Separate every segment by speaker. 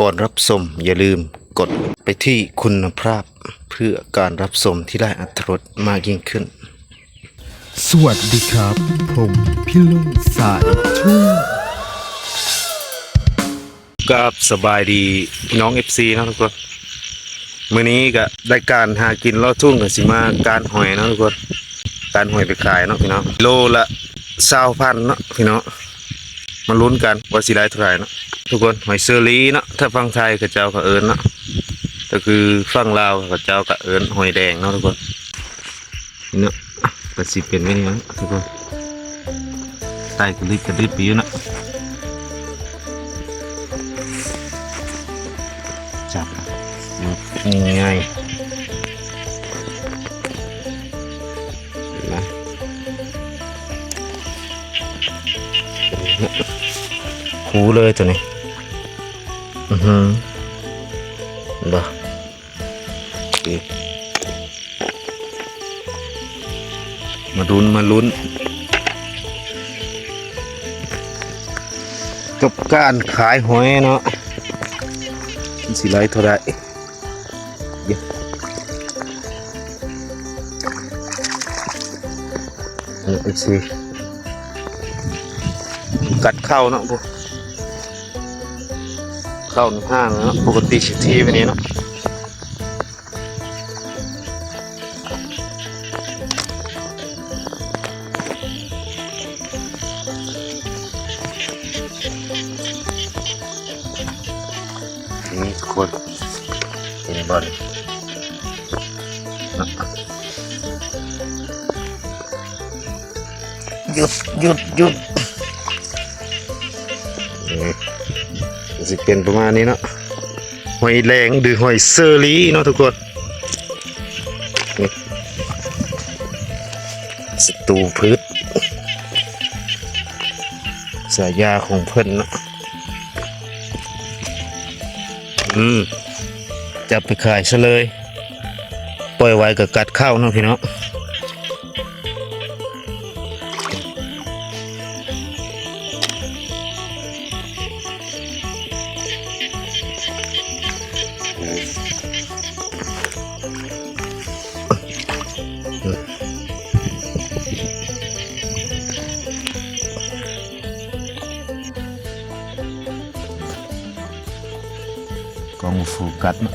Speaker 1: ก่อนรับชมอย่าลืมกดไปที่คุณภาพ เพื่อการรับชมที่ได้อัตรสมากยิ่งขึ้น
Speaker 2: สวัสดีครับ ผมพี่ลุงสายทุ่ง
Speaker 1: กับสบายดีพี่น้อง FC นะทุกคนมื้อนี้ก็ได้การหากินลอดทุ่งกับสิมาการหอยนะทุกคนการหอยไปขายเนาะพี่น้องโลละ20,000เนาะพี่น้อง มาลุ้นกันว่าสิไลท์เท่าไหร่นะทุกคนหอยเซอรี่เนาะถ้าฟังไทยกับเจ้ากับเอิญนเนาะก็คือฟังลาวกับเจ้ากับเอิญหอยแดงเนาะทุกคนนี่เนาะก็สิเป็นไว้นี่เนะทุกคนใต้กระลิบกระดิบไปอยู่เนะ คูเลยตัวนี้อือหือบ่โอมาลุ้นมาลุ้น กับการขายหอยเนาะสิไลเท่าไรเดี๋ยวนี่อีกสิ กัดเข้าเนาะพวกเข้าในห้างเนาะปกติสิทีไปนี้เนาะนี่ทุกคนเห็นบอลหยุดหยุดหยุด สิเป็นประมาณนี้เนาะหอยแรงหรือหอยเซอรี่เนาะทุกคนสตูพืชสายาของเพิ่นเนาะอืมจับไปขายซะเลย ปล่อยไว้กับกัดเข้าเนาะพี่เนาะ กองโฟูกัดเน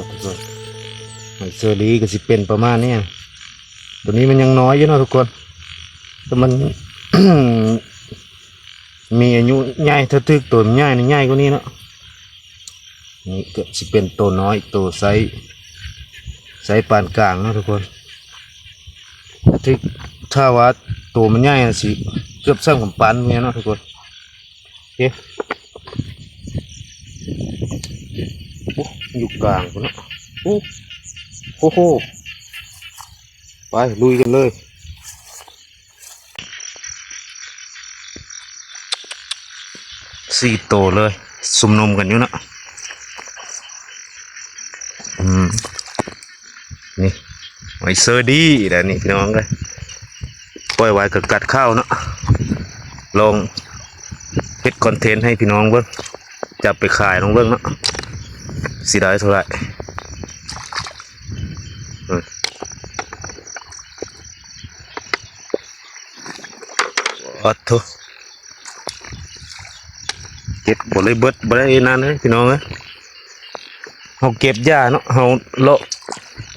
Speaker 1: าะมันเป็นงั้นเนาะไปอืมหอยเซอรี่ก็สิเป็นประมาณนี้ตัวนี้มันยังน้อยอยู่นะทุกคน แต่มัน มีอายุใหญ่ถ้าตึกตัวมันใหญ่นี่ใหญ่กว่านี้เนาะนี่ก็สิเป็นตัวน้อยตัวไซส์ไซส์ปานกลางนะทุกคนถ้าตึกถ้าว่าตัวมันใหญ่น่ะสิเกือบสร้างผมปันเนี่ยนะทุกคนโอเค อยู่กลางพุ่นเนะโอ้โอ้โหไปลุยกันเลยสี่โตวเลยซุ่มนมกันอยู่นะอืมนี่ไวเซอร์ดี้แล้วนี่พี่น้องเลยปล่อยไว้กับกัดข้าวเนาะลองเฮ็ดคอนเทนต์ให้พี่น้องเบิ่งจับไปขายน้องเบิ่งเนาะ สิได้เท่าไหร่อัดทุเก็บบ่เลยเบิดบ่ได้นานเลยพี่น้องเอ้ยเฮาเก็บหญ้าเนาะเฮาเลาะ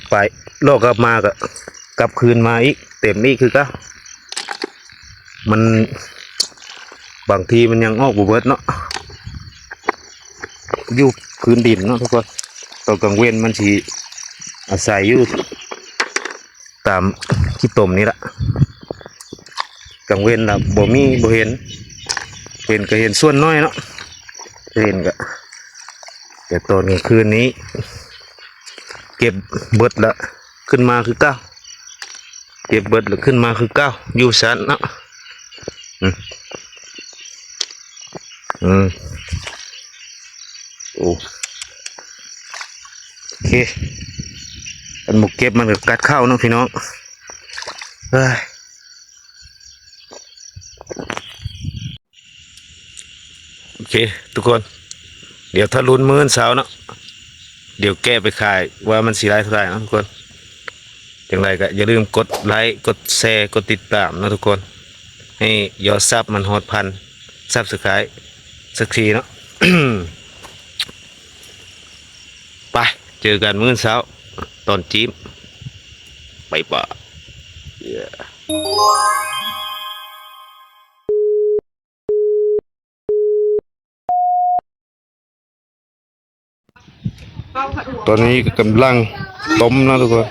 Speaker 1: ไปเลาะกลับมาก็กลับคืนมาอีกเต็มอีกคือก็มันบางทีมันยังออกบ่เบิดเนาะ อยู่พื้นดินเนาะทุกคนตอนกลางเวนมันสิอาศัยอยู่ตามขี้ตมนี่ละกลางเวนนะบ่มีบ่เห็นเป็นก็เห็นส่วนน้อยเนาะเห็นก็แต่ตอนกลางคืนนี้ เก็บเบิดละขึ้นมาคือเก้าเก็บเบิดละขึ้นมาคือเก้าอยู่สันเนาะอืมอืมโอ้โอ เคอันหมกเก็บมันก็กัดเข้าเนาะพี่น้องเฮ้ยโอเค ทุกคน เดี๋ยวถ้าลุ้นมื้อนเสาเนาะเดี๋ยวแก้ไปขายว่ามันสีไรเท่าไหร่นะทุกคนอย่างไรก็อย่าลืมกดไลค์กดแชร์กดติดตามนะทุกคน ให้ยอดซับมันฮอดพันซับสไครต์สักทีเนาะ ไป เจอกันมื้ออนเช้าตอนจิ้มไปป่ะ Yeah. ตอนนี้กำลังต้มนะทุกคน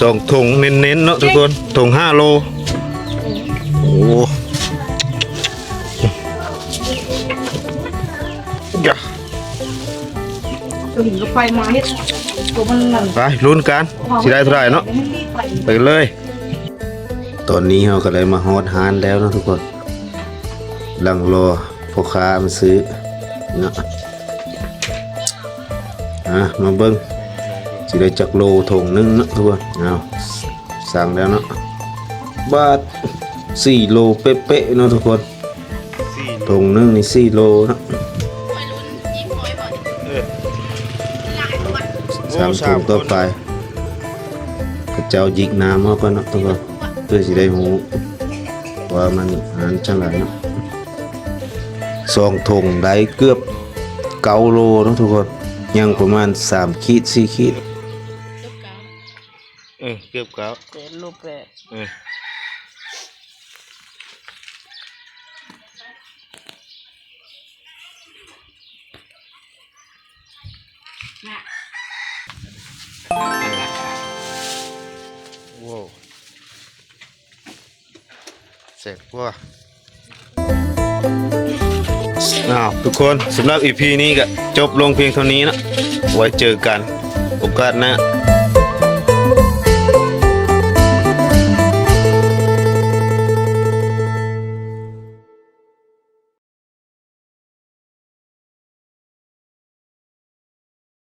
Speaker 1: สองถุงเน้นๆเนาะทุกคนถุงห้าโล โอ้ยะ
Speaker 3: ตัวหินก็ไฟมาเฮ็ดตัวมันนั่น
Speaker 1: ไปลุ้นกันสิได้เท่าไหร่เนาะ
Speaker 3: มันรีบไป
Speaker 1: ไปเลย ตอนนี้เราก็เลยมาฮอดฮานแล้วนะทุกคนลังรอพ่อค้ามาซื้อเนาะอะมาเบิ้ง สิได้จักโลถงนึงนะทุกคนเอาสั่งแล้วเนาะบาทสี่โลเป๊ะๆเนาะทุกคนถงนึงนี่สี่โลนะสามถุงต่อไปพระเจ้ายิกน้ำเอาก็เนาะทุกคนเพื่อสิได้หูว่ามันอาหารจังไรเนาะสองถุงได้เกือบเก้าโลนะทุกคนยังประมาณสามขีดสี่ขีด ออเกือบเก้า
Speaker 3: เป็นรูปแบบ
Speaker 1: เออว้าวเสร็จว่าอ้าวทุกคนสำหรับ EP นี้ก็จบลงเพียงเท่านี้นะไว้เจอกันโอกาสหน้า